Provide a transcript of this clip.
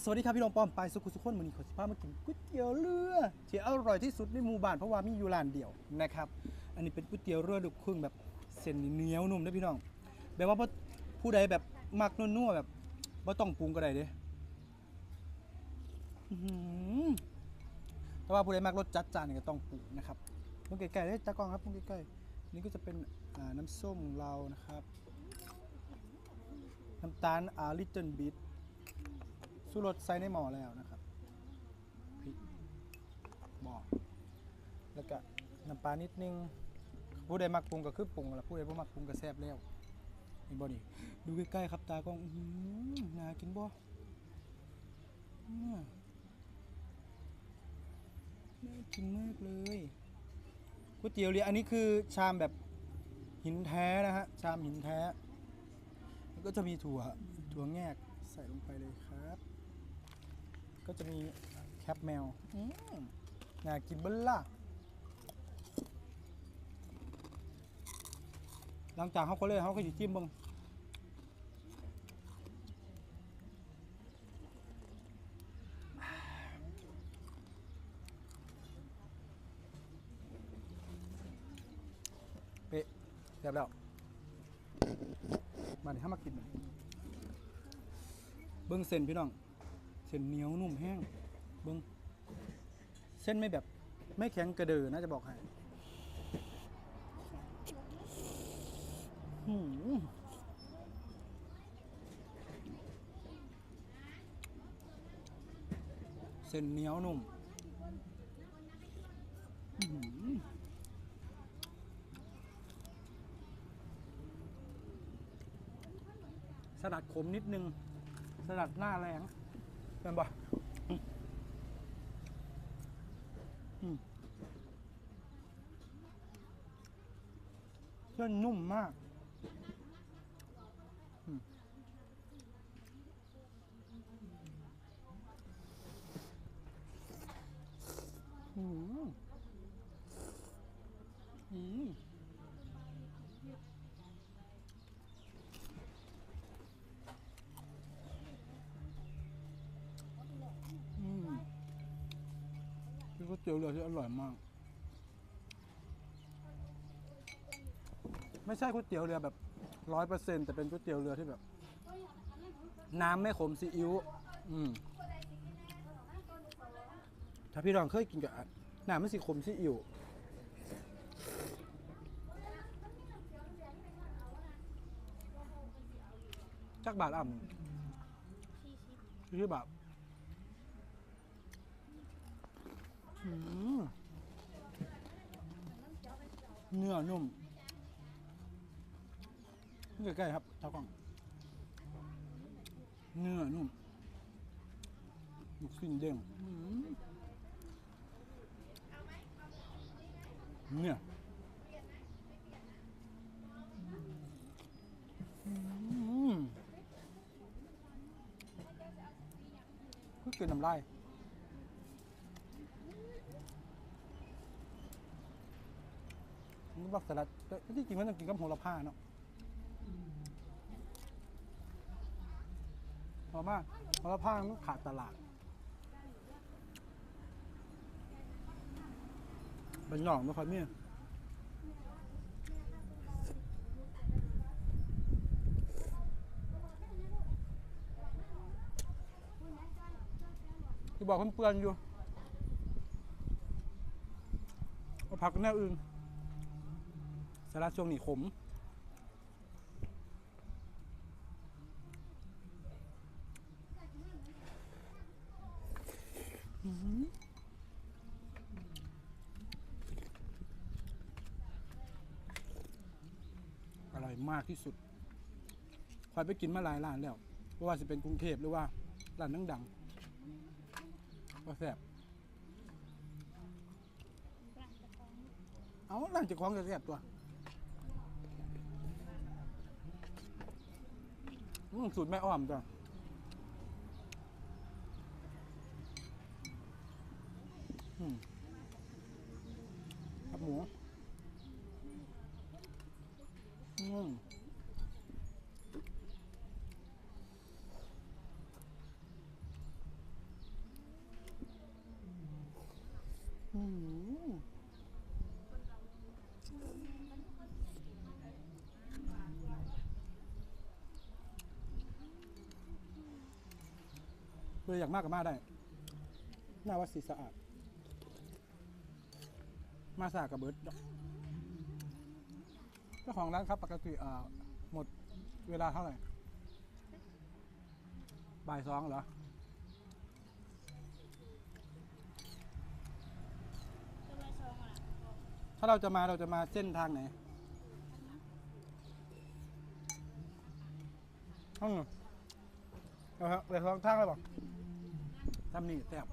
สวัสดีครับพี่น้องป้อมไปสุขุสุขคนวันนี้ขอสิพามากินก๋วยเตี๋ยวเรือที่อร่อยที่สุดในหมู่บ้านเพราะว่ามีอยู่ร้านเดียวนะครับ อันนี้เป็นก๋วยเตี๋ยวเรือลูกครึ่งแบบเส้นเหนียวนุ่มนะพี่น้อง แบบว่าผู้ใดแบบมักนัวๆแบบบ่ต้องปรุงก็ได้เด้แต่ว่าผู้ใดมักรสจัดจ้านก็ต้องปรุงนะครับเพิ่งใกล้ๆเลยตากล้องครับเพิ่งใกล้ๆนี่ก็จะเป็นน้ำส้มเรานะครับ น้ำตาลอาลิตเติ้ลบิท สู้รสใส่ในหม้อแล้วนะครับพริกหม้อแล้วก็น้ำปลานิดนึงผู้ใดมักปรุงก็คือปรุงแล้วผู้ใดบ่มักปรุงก็แซ่บแล้วนี่บ่นี่ดูใกล้ๆครับตากล้องอื้อหือน่ากินบ่อื้อน่ากินมากเลยก๋วยเตี๋ยวเรืออันนี้คือชามแบบหินแท้นะฮะชามหินแท้แล้วก็จะมีถั่วถั่วแงกใส่ลงไปเลยครับ ก็จะมีแคปแมวอืมน่ากินเบลล่ะหลังจากเขาก็เลยเขาก็จะจิ้มเบังเป๊ะเรียบแล้ว มาเดี๋ยวมากินมันเบิ้งเส้นพี่น้องเส้นเหนียวนุ่มแห้งเบิ้งเส้นไม่แบบไม่แข็งกระเดือนะจะบอกให้เส้นเหนียวนุ่มสลัดขมนิดนึง สลัดหน้าแรง เป็นปะอืมอืมเส้นนุ่มมากอืมอืมอืม อืมเป็น ก๋วยเตี๋ยวเรือที่อร่อยมาก ไม่ใช่ก๋วยเตี๋ยวเรือแบบร้อยเปอร์เซ็นแต่เป็นก๋วยเตี๋ยวเรือที่แบบ น้ำไม่ขมซีอิ๊วอืมถ้าพี่รองเคยกินกับอันน้ำไม่สีขมซีอิ๊วจักบาทอ่ำที่บาท อืม เนื้อนุ่มใกล้ๆครับเท่ากล้อง เนื้อนุ่มลูกชิ้นเด้งเนี่ยอืมก็เกินน้ำลาย มัน บอกสลัดแต่ที่จริงมันต้องกินกับโหระพาเนาะโหระพาโหระพามันขาดตลาดเป็นหน่องไม่ค่อยมีที่บอกเพื่อนๆอยู่ว่าพักแนวอื่น สาระช่วงนี้ขมอร่อยมากที่สุดคอยไปกินมาหลายร้านแล้วว่าจะเป็นกรุงเทพหรือว่าร้านดังๆก็แซ่บเอาร้านจะคล้องก็แซ่บตัว อืมสูตรแม่อ้อมจ้ะอืมครับหมูอืม อื้อหือ เลยอยากมากกับมาได้ หน้าวัดศรีสะอาด มาสะอาดกับเบิร์ดเจ้าของร้านครับปกติเอ่อหมดเวลาเท่าไหร่ บ่ายสองเหรอถ้าเราจะมาเราจะมาเส้นทางไหนห้องเราครับเลยทางทางเลยบอก ทำนี่แซ่บ